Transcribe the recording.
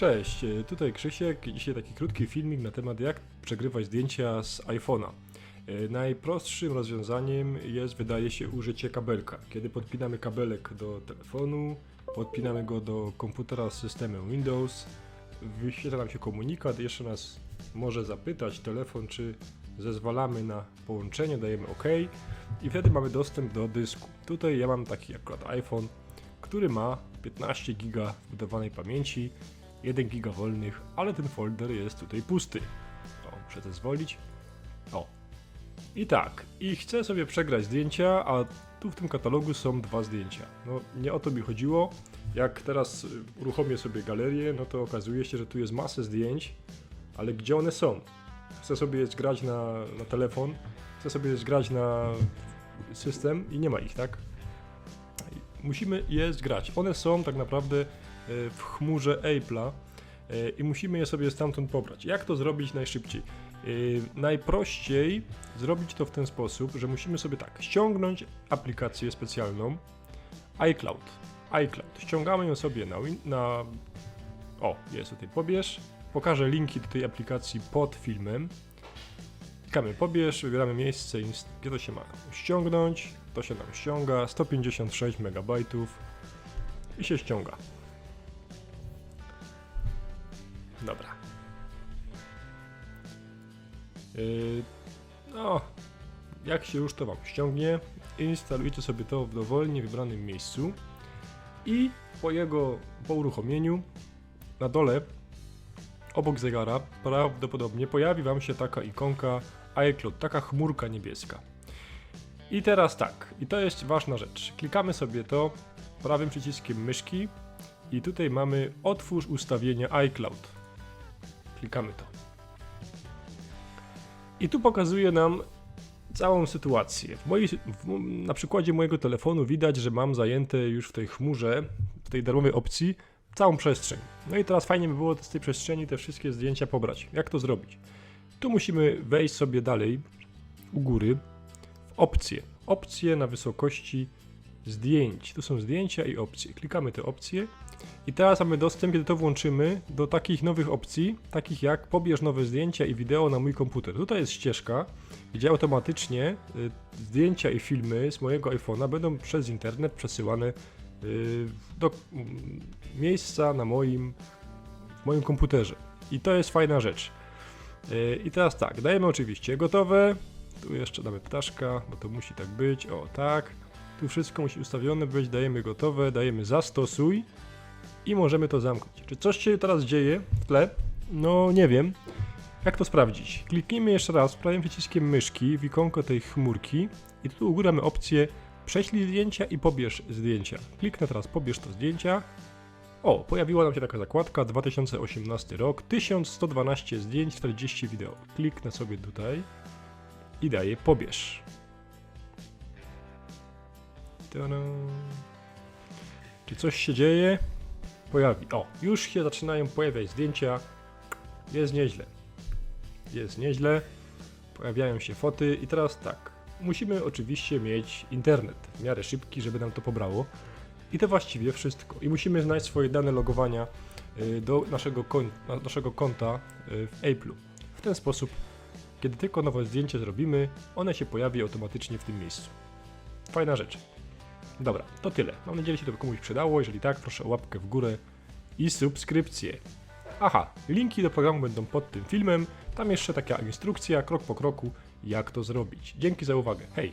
Cześć, e, tutaj Krzysiek. Dzisiaj taki krótki filmik na temat jak przegrywać zdjęcia z iPhone'a. E, Najprostszym rozwiązaniem jest, wydaje się, użycie kabelka. Kiedy podpinamy kabelek do telefonu, podpinamy go do komputera z systemem Windows, wyświetla nam się komunikat, jeszcze nas może zapytać telefon, czy zezwalamy na połączenie, dajemy OK i wtedy mamy dostęp do dysku. Tutaj ja mam taki akurat iPhone, który ma 15 GB wbudowanej pamięci, 1 GB wolnych, ale ten folder jest tutaj pusty. O, muszę zezwolić. O. I tak, i chcę sobie przegrać zdjęcia, a tu w tym katalogu są dwa zdjęcia. No, nie o to mi chodziło. Jak teraz y, uruchomię sobie galerię, no to okazuje się, że tu jest masę zdjęć, ale gdzie one są? Chcę sobie je zgrać na, na telefon, chcę sobie zgrać na system i nie ma ich, tak? Musimy je zgrać. One są tak naprawdę w chmurze Apple'a e, i musimy je sobie stamtąd pobrać. Jak to zrobić najszybciej? E, Najprościej zrobić to w ten sposób, że musimy sobie tak ściągnąć aplikację specjalną iCloud. iCloud. Ściągamy ją sobie na, na o, jest tutaj pobierz. Pokażę linki do tej aplikacji pod filmem. Klikamy pobierz, wybieramy miejsce, gdzie to się ma ściągnąć. To się nam ściąga, 156 MB i się ściąga. Dobra. Yy, no, jak się już to Wam ściągnie, instalujcie sobie to w dowolnie wybranym miejscu i po jego, po uruchomieniu na dole obok zegara prawdopodobnie pojawi Wam się taka ikonka iCloud, taka chmurka niebieska. I teraz tak, i to jest ważna rzecz. Klikamy sobie to prawym przyciskiem myszki i tutaj mamy otwórz ustawienia iCloud. Klikamy to. I tu pokazuje nam całą sytuację. W mojej, w, na przykładzie mojego telefonu widać, że mam zajęte już w tej chmurze, w tej darmowej opcji, całą przestrzeń. No i teraz fajnie by było z tej przestrzeni te wszystkie zdjęcia pobrać. Jak to zrobić? Tu musimy wejść sobie dalej u góry w opcje. Opcje na wysokości zdjęć. Tu są zdjęcia i opcje. Klikamy te opcje i teraz mamy dostęp, kiedy to włączymy, do takich nowych opcji, takich jak pobierz nowe zdjęcia i wideo na mój komputer. Tutaj jest ścieżka, gdzie automatycznie y, zdjęcia i filmy z mojego iPhone'a będą przez internet przesyłane y, do mm, miejsca na moim, w moim komputerze. I to jest fajna rzecz. Y, I teraz tak, dajemy oczywiście gotowe. Tu jeszcze damy ptaszka, bo to musi tak być. O, tak. Tu wszystko musi ustawione być, dajemy gotowe, dajemy zastosuj i możemy to zamknąć. Czy coś się teraz dzieje w tle? No nie wiem. Jak to sprawdzić? Kliknijmy jeszcze raz prawym przyciskiem myszki w ikonkę tej chmurki i tu u góry mamy opcję prześlij zdjęcia i pobierz zdjęcia. Kliknę teraz pobierz to zdjęcia. O, pojawiła nam się taka zakładka 2018 rok, 1112 zdjęć, 40 wideo. Kliknę sobie tutaj i daję pobierz. Tada. Czy coś się dzieje? Pojawi. O, już się zaczynają pojawiać zdjęcia. Jest nieźle. Jest nieźle. Pojawiają się foty i teraz tak. Musimy oczywiście mieć internet w miarę szybki, żeby nam to pobrało. I to właściwie wszystko. I musimy znać swoje dane logowania y, do naszego, kon- na- naszego konta y, w Apple'u. W ten sposób, kiedy tylko nowe zdjęcie zrobimy, one się pojawi automatycznie w tym miejscu. Fajna rzecz. Dobra, to tyle. Mam nadzieję, że się to komuś przydało. Jeżeli tak, proszę o łapkę w górę i subskrypcję. Aha, linki do programu będą pod tym filmem. Tam jeszcze taka instrukcja, krok po kroku, jak to zrobić. Dzięki za uwagę. Hej!